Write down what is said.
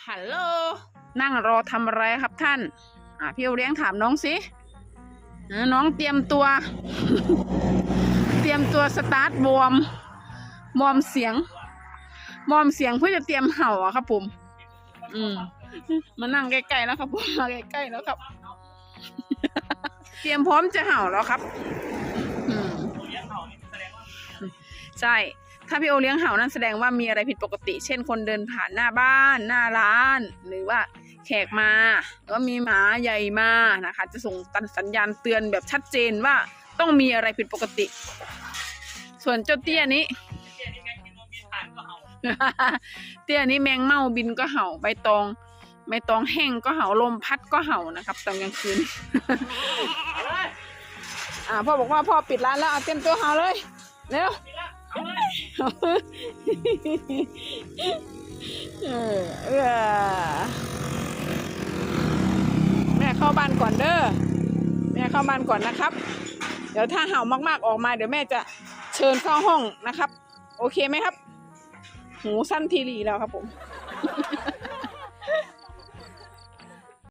ฮัลโหล นั่งรอทำอะไรครับท่าน อ่าพี่โอเลี้ยงถามน้องสิน้องเตรียมตัว เตรียมตัวสตาร์ทวอมอมเสียงวอมเสียงเพื่อจะเตรียมเห่าอะครับผม อืมมานั่งใกล้ๆแล้วครับผมมาใกล้ๆแล้วครับ เตรียมพร้อมจะเห่าแล้วครับ อืมใช่ ถ้าพี่โอเลี้ยงเห่านั่นแสดงว่ามีอะไรผิดปกติ เช่นคนเดินผ่านหน้าบ้าน หน้าร้าน หรือว่าแขกมาหรือว่ามีหมาใหญ่มานะคะ จะส่งสัญญาณเตือนแบบชัดเจนว่าต้องมีอะไรผิดปกติ ส่วนเจ้าเตี้ยนี้เตี้ยนี้แมงเม่าบินก็เห่าใบตองใบตองแห้งก็เห่าลมพัดก็เห่านะครับตอนกลางคืนอ่าพ่อบอกว่าพ่อปิดร้านแล้วเอาเต็มตัวเห่าเลยเร็ว เออเออแม่เข้าบ้านก่อนเด้อแม่เข้าบ้านก่อนนะครับ เดี๋ยวถ้าเห่ามากๆออกมา เดี๋ยวแม่จะเชิญเข้าห้องนะครับ โอเคไหมครับ หูสั้นทีรีแล้วครับผม